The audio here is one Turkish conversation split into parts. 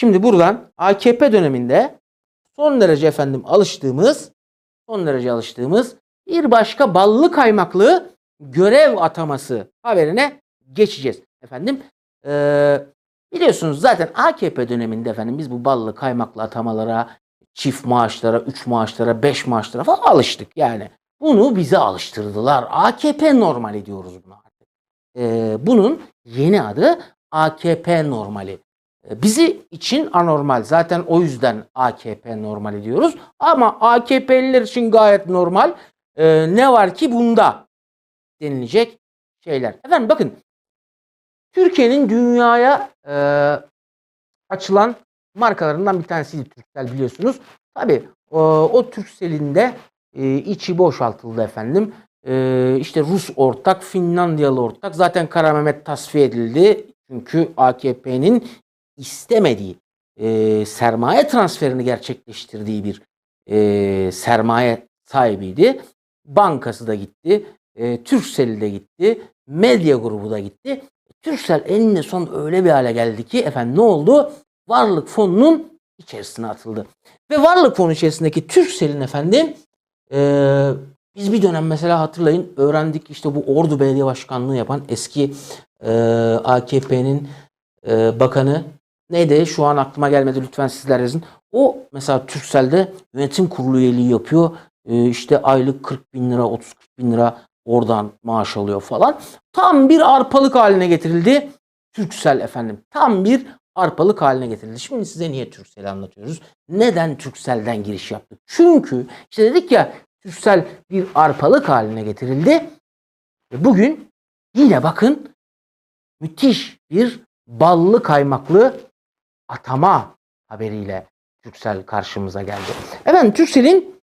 Şimdi buradan AKP döneminde son derece efendim alıştığımız son derece alıştığımız bir başka ballı kaymaklı görev ataması haberine geçeceğiz. Efendim eee, biliyorsunuz zaten AKP döneminde efendim biz bu ballı kaymaklı atamalara çift maaşlara, üç maaşlara, beş maaşlara falan alıştık yani. Bunu bize alıştırdılar. AKP normali diyoruz buna. Eee, bunun yeni adı AKP normali. E, Bizi için anormal. Zaten o yüzden AKP normali diyoruz. Ama AKP'liler için gayet normal. E, ne var ki bunda denilecek şeyler. Efendim bakın Türkiye'nin dünyaya e, açılan markalarından bir tanesiydi Türksel biliyorsunuz. Tabi o, o Türksel'in de e, içi boşaltıldı efendim. E, işte Rus ortak, Finlandiyalı ortak. Zaten Kara Mehmet tasfiye edildi. Çünkü AKP'nin istemediği e, sermaye transferini gerçekleştirdiği bir e, sermaye sahibiydi. Bankası da gitti. E, Türkcell de gitti. Medya grubu da gitti. Türkcell eninde son öyle bir hale geldi ki efendim ne oldu? Varlık fonunun içerisine atıldı. Ve varlık fonu içerisindeki Türkcell'in efendim e, biz bir dönem mesela hatırlayın öğrendik işte bu Ordu Belediye Başkanlığı yapan eski e, AKP'nin e, bakanı neydi şu an aklıma gelmedi lütfen sizler yazın. O mesela Türkcell'de yönetim kurulu üyeliği yapıyor. E, işte aylık 40 bin lira 30 bin lira oradan maaş alıyor falan. Tam bir arpalık haline getirildi. Türkcell efendim. Tam bir arpalık haline getirildi. Şimdi size niye Türkcell'i anlatıyoruz? Neden Türkcell'den giriş yaptık? Çünkü işte dedik ya Türkcell bir arpalık haline getirildi. Ve bugün yine bakın müthiş bir ballı kaymaklı atama haberiyle Türksel karşımıza geldi. Efendim Türksel'in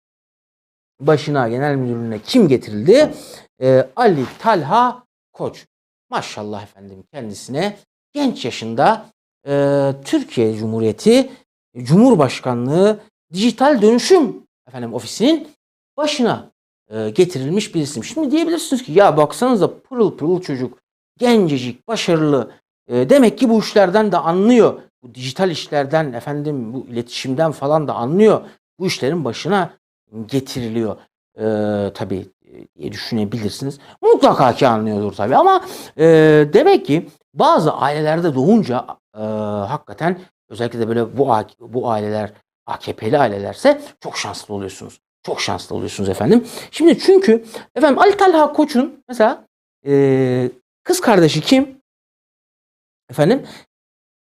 başına genel müdürlüğüne kim getirildi? Ee, Ali Talha Koç. Maşallah efendim kendisine genç yaşında e, Türkiye Cumhuriyeti Cumhurbaşkanlığı Dijital Dönüşüm efendim ofisinin başına e, getirilmiş bir isim. Şimdi diyebilirsiniz ki ya baksanıza pırıl pırıl çocuk, gencecik, başarılı. E, demek ki bu işlerden de anlıyor. Bu dijital işlerden efendim bu iletişimden falan da anlıyor. Bu işlerin başına getiriliyor. E, tabii diye düşünebilirsiniz. Mutlaka ki anlıyordur tabii ama e, demek ki bazı ailelerde doğunca e, hakikaten özellikle de böyle bu bu aileler AKP'li ailelerse çok şanslı oluyorsunuz. Çok şanslı oluyorsunuz efendim. Şimdi çünkü efendim Ali Talha Koç'un mesela e, kız kardeşi kim? Efendim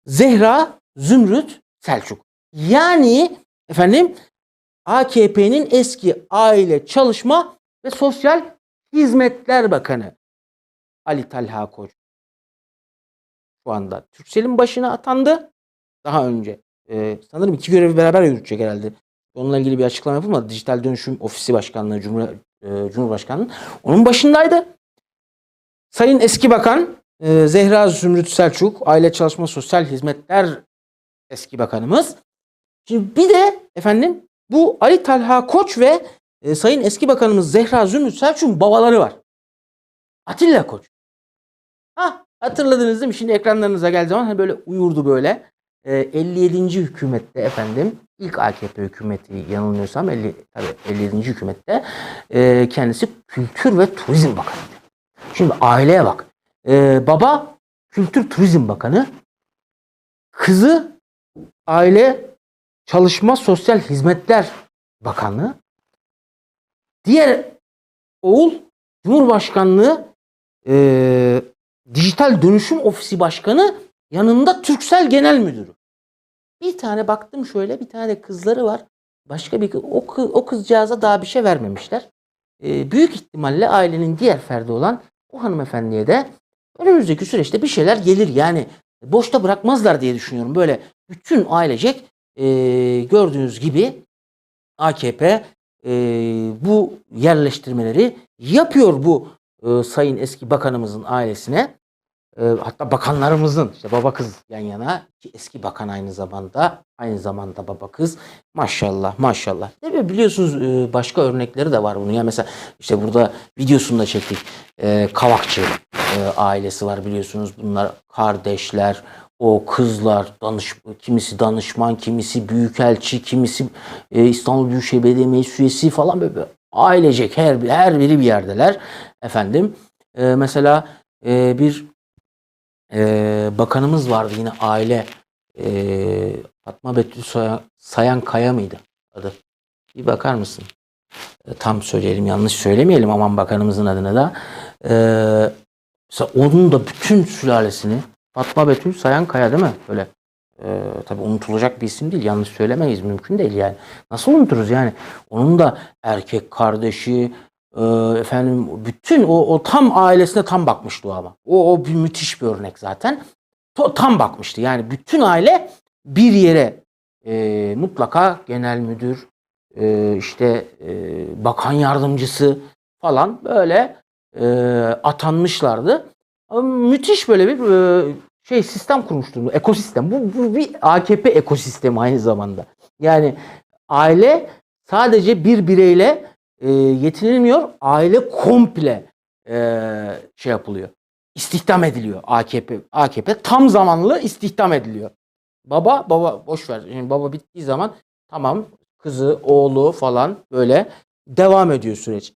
Zehra Zümrüt Selçuk. Yani efendim AKP'nin eski Aile Çalışma ve Sosyal Hizmetler Bakanı Ali Talha Koç. Şu anda Türksel'in başına atandı. Daha önce e, sanırım iki görevi beraber yürütecek herhalde. Onunla ilgili bir açıklama yapılmadı. Dijital Dönüşüm Ofisi Başkanlığı, Cumhur, e, Cumhurbaşkanlığı. Onun başındaydı. Sayın Eski Bakan e, Zehra Zümrüt Selçuk, Aile Çalışma Sosyal Hizmetler eski bakanımız. Şimdi bir de efendim bu Ali Talha Koç ve e, Sayın Eski Bakanımız Zehra Zümrüt Selçuk'un babaları var. Atilla Koç. Ha hatırladınız değil mi? Şimdi ekranlarınıza geldiği zaman hani böyle uyurdu böyle. E, 57. hükümette efendim ilk AKP hükümeti yanılmıyorsam 50, tabii 57. hükümette e, kendisi Kültür ve Turizm Bakanıydı. Şimdi aileye bak. E, baba Kültür Turizm Bakanı, kızı Aile Çalışma Sosyal Hizmetler Bakanlığı, diğer oğul Cumhurbaşkanlığı e, Dijital Dönüşüm Ofisi Başkanı yanında Türksel Genel Müdürü. Bir tane baktım şöyle bir tane de kızları var. Başka bir o, o kızcağıza daha bir şey vermemişler. E, büyük ihtimalle ailenin diğer ferdi olan o hanımefendiye de önümüzdeki süreçte bir şeyler gelir. Yani boşta bırakmazlar diye düşünüyorum. Böyle bütün ailecek e, gördüğünüz gibi AKP e, bu yerleştirmeleri yapıyor bu e, sayın eski bakanımızın ailesine. E, hatta bakanlarımızın işte baba kız yan yana ki eski bakan aynı zamanda aynı zamanda baba kız maşallah maşallah. Değil mi? Biliyorsunuz e, başka örnekleri de var bunun. Ya mesela işte burada videosunu da çektik. E, Kavakçı e, ailesi var biliyorsunuz. Bunlar kardeşler, o kızlar danış kimisi danışman, kimisi büyükelçi, kimisi e, İstanbul Büyükşehir Belediye Meclis üyesi falan böyle, böyle ailecek her her biri bir yerdeler efendim. E, mesela e, bir e, bakanımız vardı yine aile e, Fatma Betül Sayan, Sayan Kaya mıydı adı? Bir bakar mısın? E, tam söyleyelim yanlış söylemeyelim aman bakanımızın adını da. E, mesela onun da bütün sülalesini Fatma Betül Sayan Kaya değil mi? Böyle e, tabii unutulacak bir isim değil. Yanlış söylemeyiz. Mümkün değil yani. Nasıl unuturuz yani? Onun da erkek kardeşi, e, efendim bütün o, o tam ailesine tam bakmıştı o ama. O, o bir müthiş bir örnek zaten. To- tam bakmıştı. Yani bütün aile bir yere e, mutlaka genel müdür, e, işte e, bakan yardımcısı falan böyle e, atanmışlardı. Müthiş böyle bir e, şey sistem kurmuştu. Ekosistem. Bu, bu bir AKP ekosistemi aynı zamanda. Yani aile sadece bir bireyle e, yetinilmiyor. Aile komple e, şey yapılıyor. İstihdam ediliyor AKP. AKP tam zamanlı istihdam ediliyor. Baba baba boş ver. Yani baba bittiği zaman tamam kızı, oğlu falan böyle devam ediyor süreç.